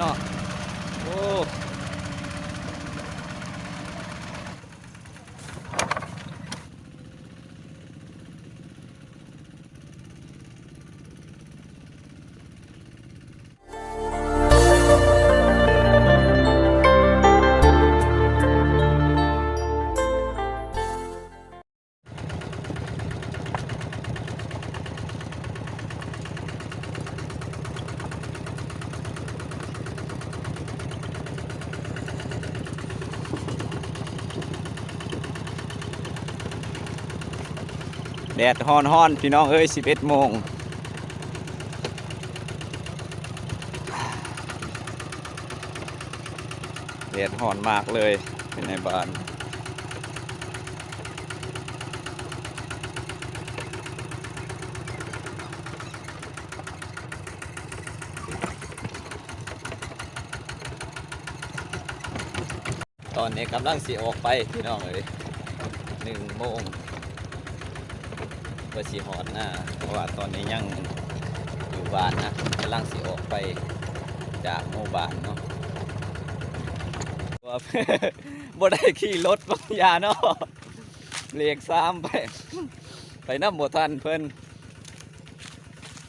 เแดดฮ้อนฮ้อนๆพี่น้องเอ้ย11โมงแดดฮ้อนมากเลยเป็นในบ้านตอนนี้กำลังสีออกไปพี่น้องเอ้ยหนึ่งโมง สีหอดหน้าเพราะว่าตอนนี้ยังอยู่บ้านนะกำลังสีออกไปจากหมู่บ้านเนาะว่าบ่ได้ขี่รถบางยาเนาะเบรกซ้ำไป ไปน้ำบ่ทันเพิ่น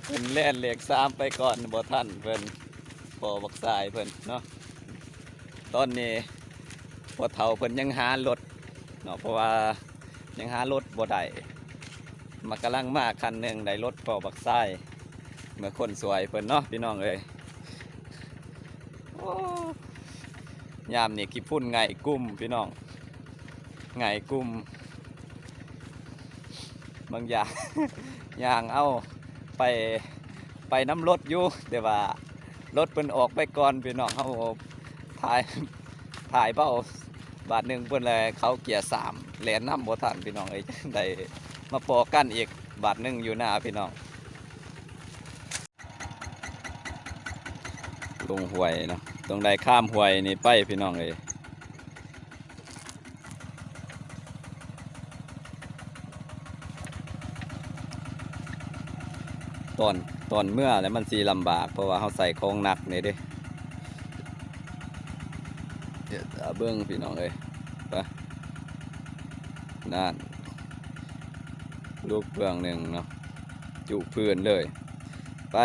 เพิ่นแล่นเบรกซ้ำไปก่อนบ่ทันเพิ่นพอบักสายเพิ่นเนาะตอนนี้พอเฒ่าเพิ่นยังหารถเนาะเพราะว่ายังหารถบ่ได้ มากำลังมาคันหนึ่งได้รถปอบักไส้เมื่อคนสวยเพิ่นเนาะพี่น้องเอ้ยยามนี่ขี้พุ่นไงกุ้มพี่น้องไงกุ้มบางอย่างอย่างเอาไปไปน้ำรถอยู่แต่ว่ารถเพิ่นออกไปก่อนพี่น้องเขาถ่ายถ่ายเป้าบาทหนึ่งเพิ่นเลยเขาเกียร์สามแหลนน้ำบ่ทันพี่น้องเอ้ยได้ มาปอกันอีกบาทหนึ่งอยู่หน้าพี่น้องลงห้วยเนาะตรงใดข้ามห้วยนี่ไปพี่น้องเลยตอนตอนเมื่อแล้วมันสีลำบาก เพราะว่าเขาใส่โครงหนักนี่ด้เดี๋ยวเอาเบิ้งพี่น้องเลยไปนั่น ลูกเบื้องหนึ่งเนาะจุพื้นเลย ไป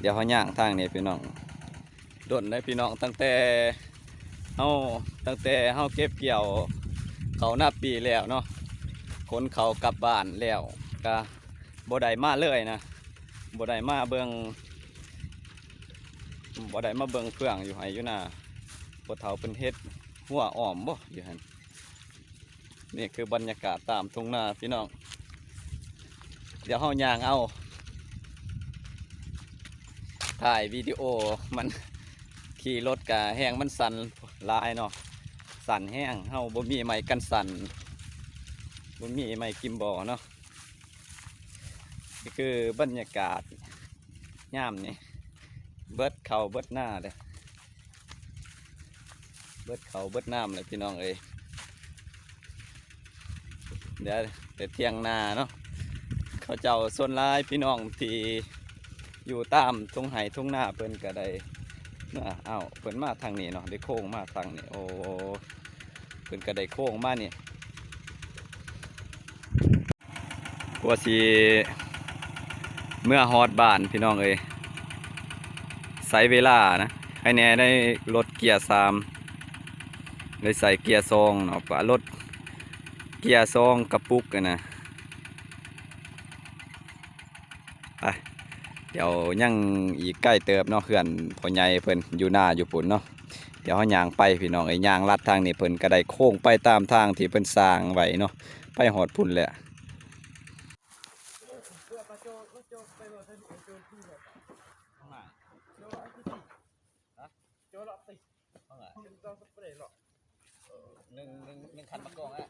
เดี๋ยวเขาย่างทางนี้พี่น้องดนได้พี่น้องตั้งแต่เฮาตั้งแต่เฮาเก็บเกี่ยวเขาหน้าปีแล้วเนาะขนเขากลับบ้านแล้วก็บ่ได้มาเลยนะบ่ได้มาเบิ่งบ่ได้มาเบิ่งเฟื่องอยู่ไหอยู่น่ะปวดเท้าเป็นเฮ็ดหัวอ้อมบ่อยู่หันนี่คือบรรยากาศตามทุ่งนาพี่น้อง เดี๋ยวเฮายางเอา ถ่ายวิดีโอมันขี่รถกะแห้งมันสั่นลายเนาะสั่นแห้งเฮาบ่มีไม้กันสั่นบ่มีไม้กิมบอเนาะนี่คือบรรยากาศย่ามนี่เบิดเขาเบิดหน้าเลยเบิดเขาเบิดน้ำเลยพี่น้องเอ้ยเดี๋ยวแต่เที่ยงนาเนาะ เขาเจ้าส่วนหลายพี่น้องที่อยู่ตามทุ่งไห่ทุ่งนาเพิ่นก็ได้เนาเอ้าเพิ่นมาทางนี้เนาะได้โค้งมาทางนี้โอ้เพิ่นก็ได้โค้งมานี่กว่าสิเมื่อฮอดบ้านพี่น้องเอ้ยใส่เวลานะให้แน่ได้รถเกียร์สามเลยใส่เกียร์สองเนาะปะรถเกียร์สองกระปุกกันนะ ไป เดี๋ยวยังอีกใกล้เติบเนาะเขื่อนพ่อใหญ่เพิ่นอยู่หน้าอยู่ปุ่นเนาะเดี๋ยวเขาย่างไปพี่น้องไอ้ย่างลัดทางนี่เพิ่นก็ได้โค้งไปตามทางที่เพิ่นสร้างไว้เนาะไปหอดพุ่นแหละหนึ่งหนึ่งหนึ่งคันมะกองอะ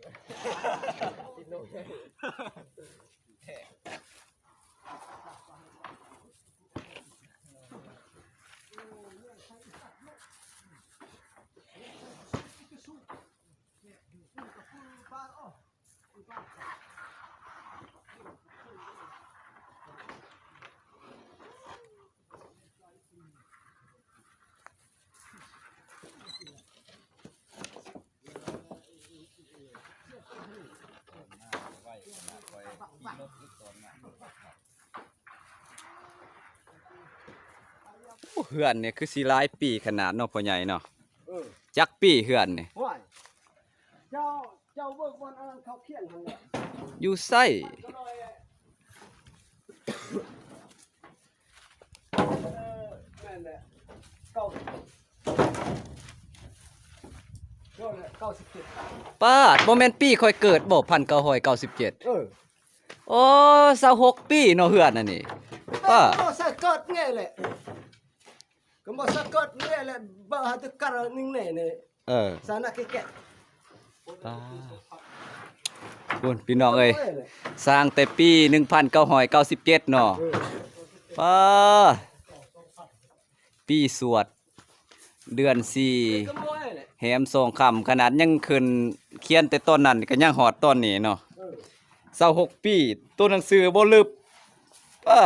ใส่โจแบบโจหลมใช่หัวแบบเราโจไปไหนเลย หยาบเลยเลยรู้รู้ เป็นลูก รู้ก็รู้มา ปากพี่กระนองใน กินโลเลย ไว้ขนาด คอยขี่รถอีกตอนน่ะโอ้เฮือนเนี่ยคือสิหลายปีขนาดเนาะพ่อใหญ่เนาะเออจักปีเฮือนนี่ห้วยเจ้าเจ้าเบิกบนอันนั้นเขาเขียนทางเนี่ยอยู่ไส้ก็เลยเออแม่นแหละเก้าเก้าเนี่ยเก้าสิบเจ็ดป้าดบ่แม่นปีค่อยเกิดบ่1997เออโอ้26ปีเนาะเฮือนอันนี้ป้าก็บ่ใส่เกิด ไงแหละก็บ่ใส่เกิดไงแหละบ่หาแตะการนิ่งแน่เนี่ยเออสานะแก่ป้าคุณพี่น้องเอ้ยแหละสร้างแต่ปี 1997เนาะเออป้าปีสวด เดือนสี่ก็บ่ให้แหละแหมสองคำขนาดยังขึ้นเขียนแต่ต้นนั้นก็ยังหอดต้นนี้เนาะเออ เศร้าหกปี ตัวหนังสือบ่ลึบป้า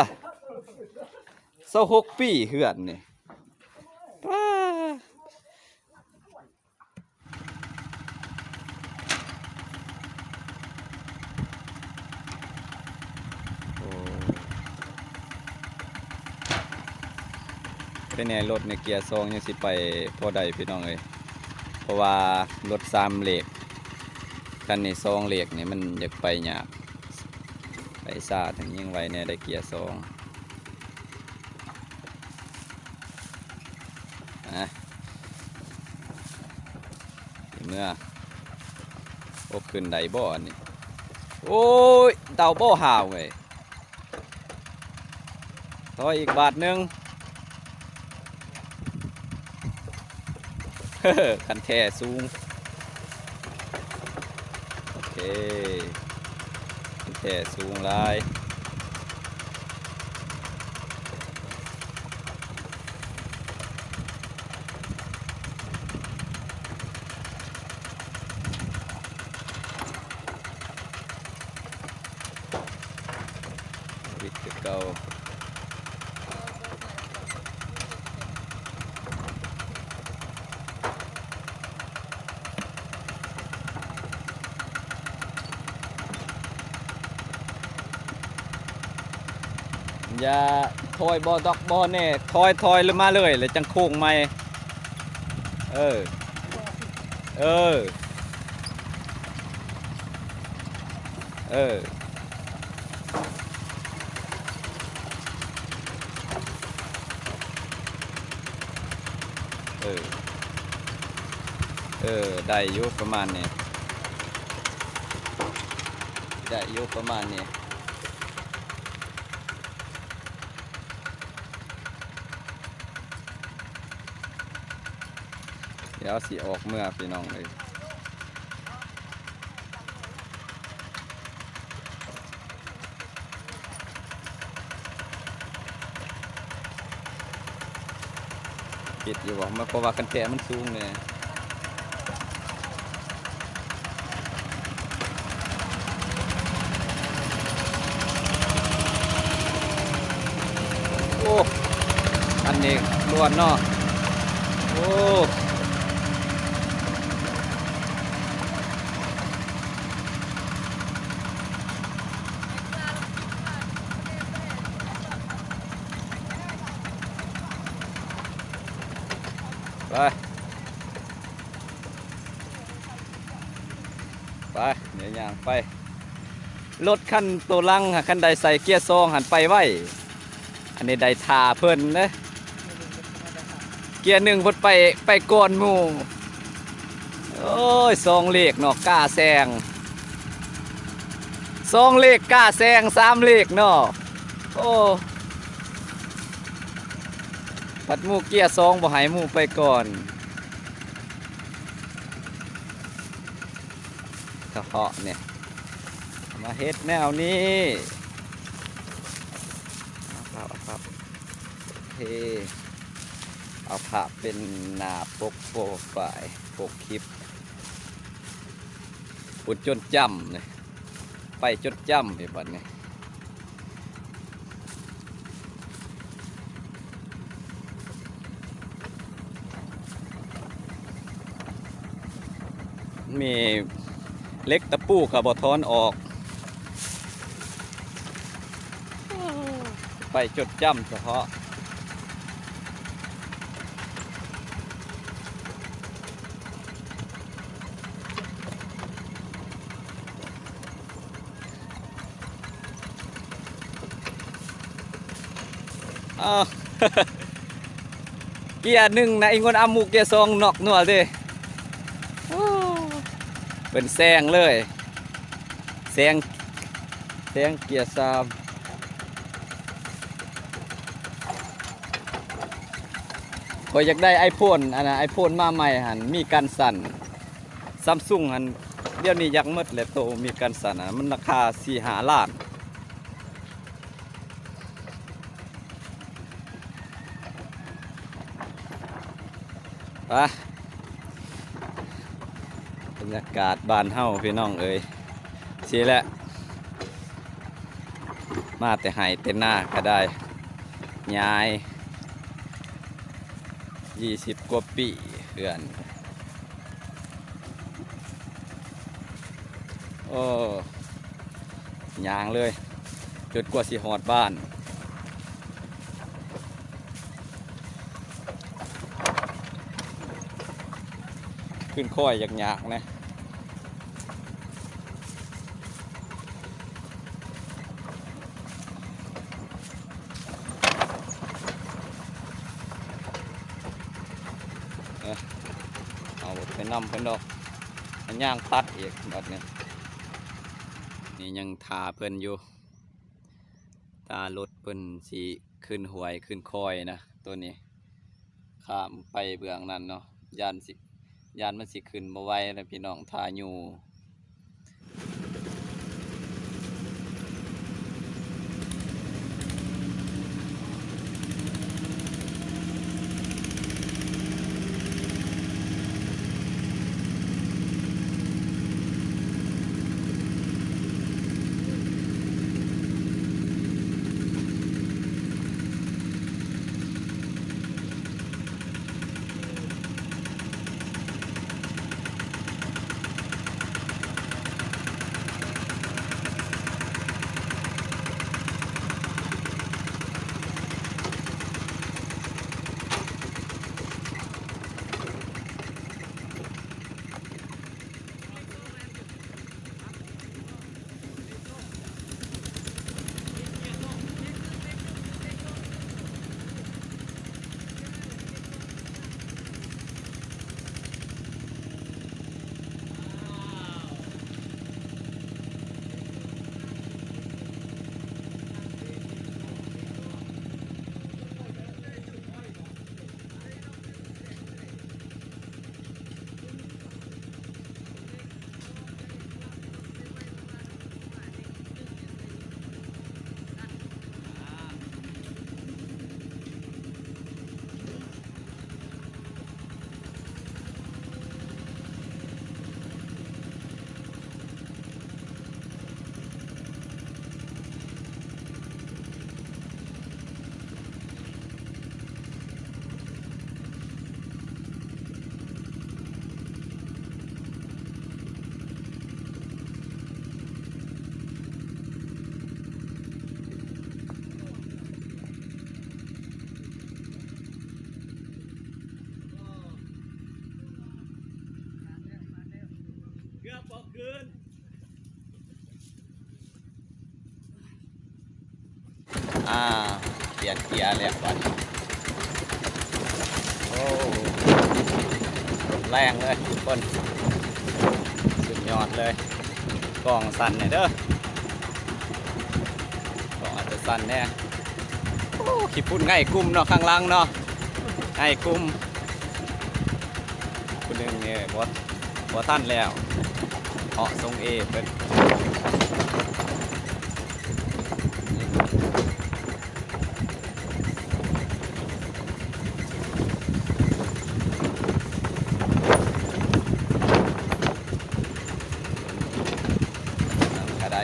เศร้าหกปีเหือนนี่ป้าโอ้เป็นไงรถในเกียร์ซองยังสิไปพอใดพี่น้องเอ้ยเพราะว่ารถสามเหล็กคันนี้ซองเหล็กนี่มันอยากไปหยาก ไปซาถึงยิ่งไวเนี่ยได้เกียร์ซองอะเมื่อโอ้ขึ้นไดบ่อนนี้โอ้ยเดาบ่อห่าวเว้ยต่ออีกบาทหนึงเฮ้อคันแท่สูง โอเค แท่สูงลายวิดคือเก่า อย่าถอยบอดอกบอแน่ถอยถอยเลงมาเลยแล้วจังโค้งใหม่เออเออเออเออ เออ ได้อยุประมาณนี้ ได้อยุประมาณนี้ ดี๋ยวสิออกเมื่อพี่น้องเลยปิดอยู่บอกมาเพราะว่ากันแตะมันสูงเนี่ยโอ้ อันนี้ล้วนเนาะโอ้ ไป ไป เดี๋ยวย่างไป รถคันตัวลังหะคันใดใส่เกียร์ซองหันไปไว้ อันนี้ใดทาเพิ่นเด้เกียร์หนึ่งพิ่นไปไปก่อนหมู่โอ้ยซองเลขเนาะกล้าแซงซองเลขกล้าแซงสามเลขเนาะโอ้ปัดมูเกียร์ซองบ่หายมูไปก่อนกระเพาะเนี่ย มาเฮ็ดแนวนี้เอาครับเอาครับเคเอาภาพเป็นหน้าปกโปรไฟล์ปกคลิปปุดจนจำเลยไปจนจำไปบัดนี้มีเล็กตะปูกับบอทอนออก ไปจดจำเฉพาะ เกียร์หนึ่งนะไอ้งนอามูเกียร์สองนอกหนัวเด้โอ้เป็นแซงเลยแซงแซงเกียร์สาม ก็อยากได้ไอโฟนอันนะไอโฟนมาใหม่หันมีการสั่นซัมซุงหันเดี๋ยวนี้ยักหมดเลยโตมีการสั่นอะมันราคาสี่หาล้านไปบรรยากาศบานเฮาพี่น้องเอ้ยสีแหละมาแต่ไห้แต่หน้าก็ได้ยาย ยี่สิบกว่าปีเดือน โอ้ยางเลยจนกว่าสิหอดบ้าน ขึ้นค่อยยากยากนะ เอ้ยเอาไปนำเพิ่นดอกมันย่างตัดอีกบัดนี้นี่ยังทาเพิ่นอยู่ ตารถเพิ่นสีขึ้นหวยขึ้นคอยนะตัวนี้ ข้ามไปเบื้องนั้นเนาะยานสิยานมันสิขึ้นมาไว้นะพี่น้องทาอยู่ อ่าเปลี่ยนเกียร์แล้วบัดนี้โอ้แรงเลยทุกคนสุดยอดเลยกล่องสั่นเนี่ยเด้อกล่องอาจจะสั่นแน่โอ้ขี้พุ่นง่ายกลุ่มเนาะข้างล่างเนาะเอไอ้กลุ่มคนหนึ่งเนี่ยบอสท่านแล้วเหาะทรงเอเป็นก็ได้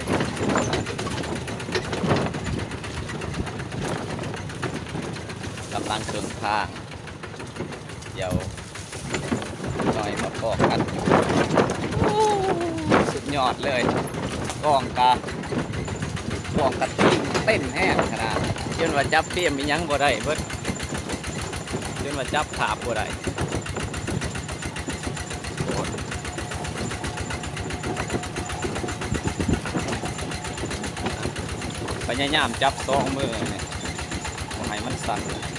กำลังเครื่องทาง เดี๋ยวหน่อยมาบอกกันสุดยอดเลยกองกากองกระติ้งเต้นแห้งขนาดจนว่าจับเปี้ยมมียังบ่ได้เบิดจนว่าจับขาบ่ได้พยายามจับสองมือเนี่ยให้มันสั่น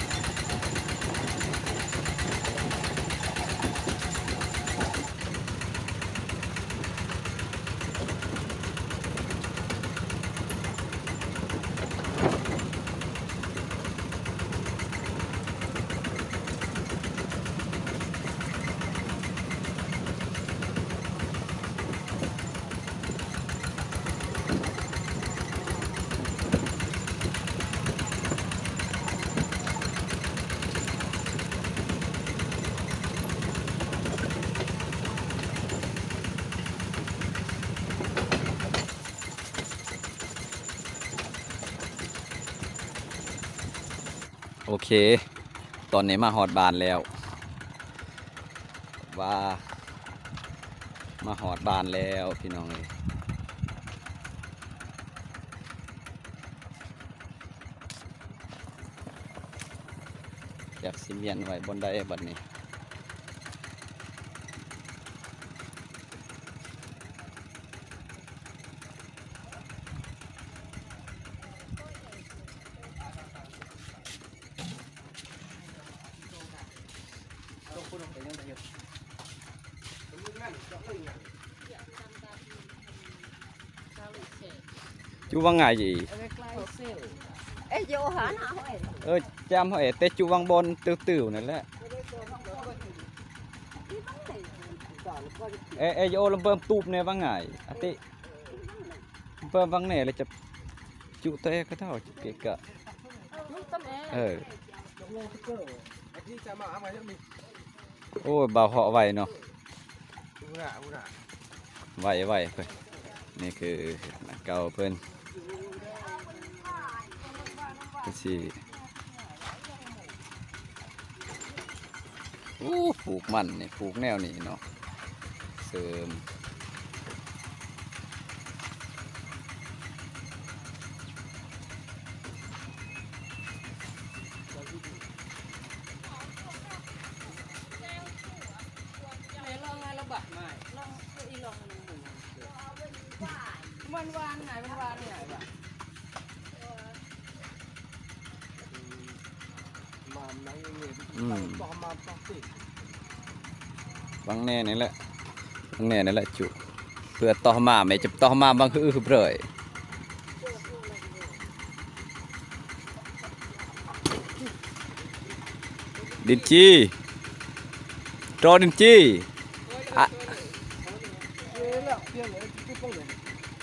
โอเค ตอนนี้มาหอดบานแล้ว ว่า มาหอดบานแล้วพี่น้องเลยอยากสิเมียนไว้บนได้บัดนี้ chú văn ngày gì Ê, vô hả nào ơi? ơ chăm hỏi tết chú văn bon tiêu tiêu này lẽ ê ê vô làm bơm tụp này văn ngày à tị bơm văn này là chụp chú tê cái thảo chụp kệ cỡ Lúc tâm ê. ờ ไอ้ที่จะมาเอามาจะมี ôi bảo họ vậy nó อุระอุระ vậy vậy thôi นี่คือนักเก่าเพิ่น ก็สิอู้ปลูกมันนี่ปลูกแนวนี้เนาะเสริม Mẹ lo ngay lo bạc mày. Lo cái y lo này mình. Văn văn này văn văn này vậy. มานั่งเงี้ย อืมบางแน่นี่แหละบางแน่นี่แหละจุเพื่อต่อมาไม่จะต่อมาบางคือเปรยดินจีรอดินจีอะแล้วเพี้ยนเลยที่ป้องเลย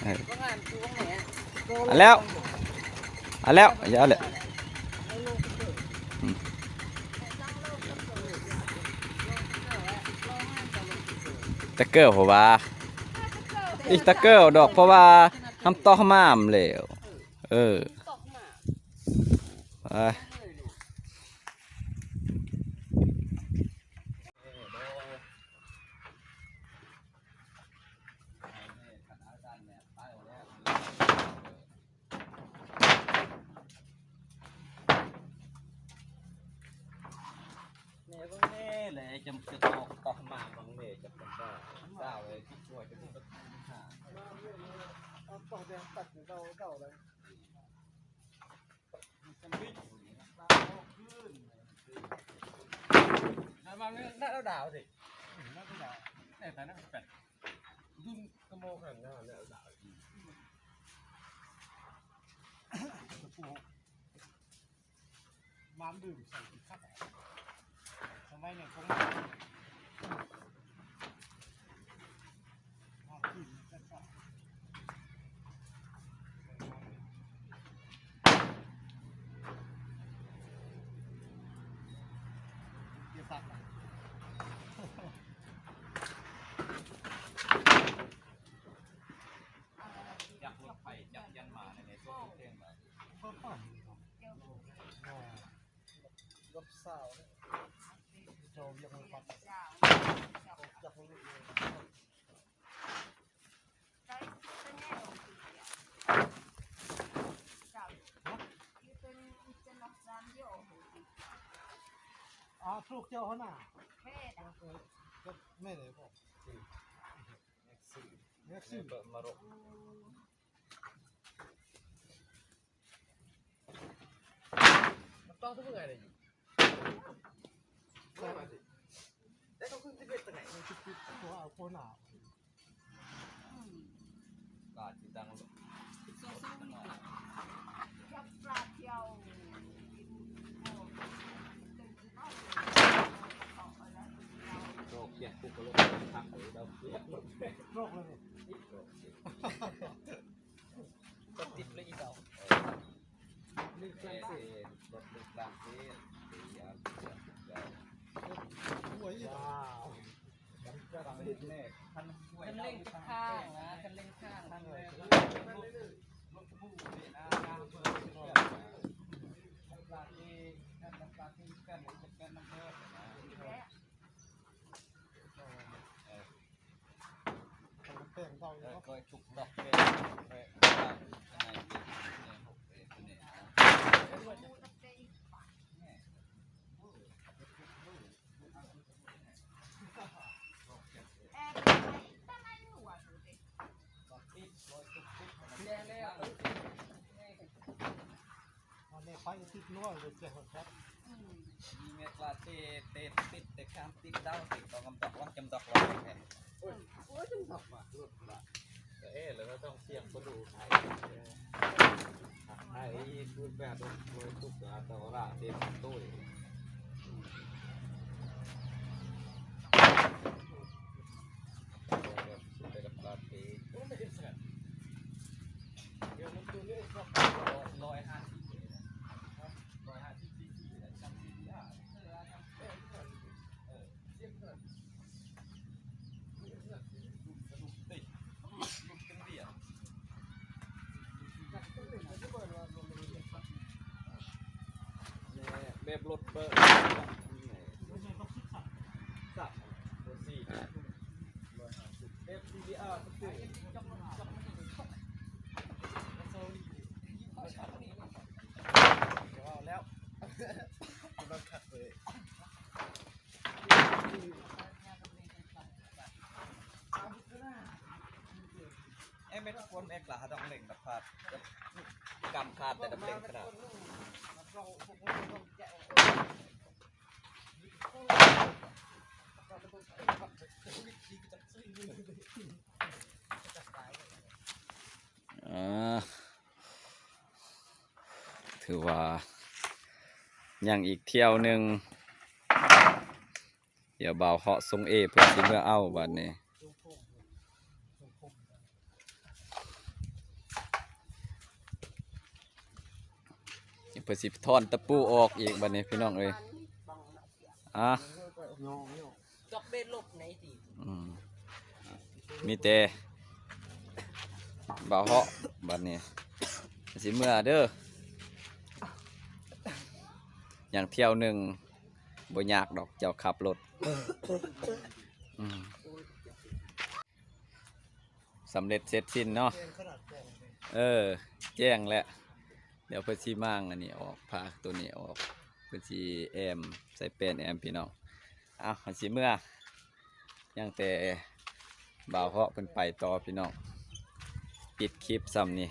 Văn ăn chú văn mẹ. อันแล้วอย่าเลย ตะเกียวเพราะว่า อีกตะเกียวดอกเพราะว่าทำต่อมามแล้วเออไปเนี่ยบางเน่เลยจะจะตอกต่อมาบางเน่จะเป็นบ้าบ้าเลยที่ช่วยจะพูด เอาต่อแดงตัดเก่าเก่าเลยมาเนี่ยน่า ดาวสิน่าดาวแต่แต่น่าแปดดุนกระโมขันน่าเนี่ยดาวดีตะปูน้ำดื่มใส่ข้าวทำไมเนี่ยคงอ๋อขึ้นจะต่อเดี๋ยวตัดนะ จับรถไฟจับยันมาในในตัวเที่ยงไป ก็ต่อรถสาวเนี่ย โจมยังไม่ปัดจับมือเลยอ๋อทุกเจ้าเขาหน่ะก็ไม่เลยบอกเน็กซี่เปิด มารกมันต้องทุกไงเลยอยู่ได้มาสิได้ต้องขึ้นที่เป็นตรงไหนมันคือตัวเอาโคหนากาดที่ดังโซโซ่นี่ค่ะโรคเกียดปุกกระโลกทักหรือเราเกียดรถโรคเลยก็ติดเลยอีกเดาลึกกลางเส้นรถลึกกลางเสียาเกียดเจ้า หัวอีว้าวจะทำให้แน่ท่านช่วยคันเร่งข้างนะคันเร่งข้างท่านเลยรถผู้เนี่ยนะน้ำเพิ่มเพื่อนปลาที่น้ำปลาที่กันหรือจะกันน้ำเพิ่มนะเปลี่ยนเตาเอเนาะก็ชุกดอกเป็นเป็นอะไรเป็นเนี่ยหกเป็นเนี่ย แย่แล้ว อันนี้ไฟติดนวเลยเจ้าครับมีเม็ดลาเต้เต้ติดแต่ข้ามติดดาวติดต้องกำจัดว่าจำดอกร้อยแค่โอ้ยจังสับอะรถละแต่เอ๊ะแล้วก็ต้องเสี่ยงก็ดูไทยไทยพูดแบบโดยทุกอย่างแต่ว่าเต็มตู้ไปกับลาเต้ โอ้ไม่เห็นเสียเดี๋ยวมันตัวนี้ก็ ร้อยห้าสิบร้อยห้าสิบสี่สี่จำสี่ได้เออเออเทียบกันลูกติดลูกตึงเดียว แบบรถเบอร์สับรถสี่เอฟซีบีอาร์ตื่นแล้ว มันขัดเลย เอ้ไม่ต้องคนเอกละต้องเล่งแบบ ขาดกำขาดแต่ต้องเล่งขนาดอ่าถือว่ายังอีกเที่ยวหนึ่งเดี๋ยวบ่าวเหาะทรงเอเพื่อสิเมื่อเอาบัดนี้ เพื่อสิทอนตะปูออกอีกบัดนี้พี่น้องเอ้ยอะงองเนี่ยจอกเบนลบไหนสิอืมมีแต่บ่าวเหาะบัดนี้สิเมื่อเด้ออย่างเที่ยวหนึ่งบ่ยากดอกเจ้าขับรถสำเร็จเสร็จสิ้นเนาะเออ แจ้งแหล้ว เดี๋ยวเพื่อชีม่างอันนี้ออกพาตัวนี้ออกเพื่อชีแอมใส่เป็นแอมพี่น้องเอาหันสีเมื่อยังแต่บ่าวเพาะเป็นไปต่อพี่น้องปิดคลิปซ้ำนี่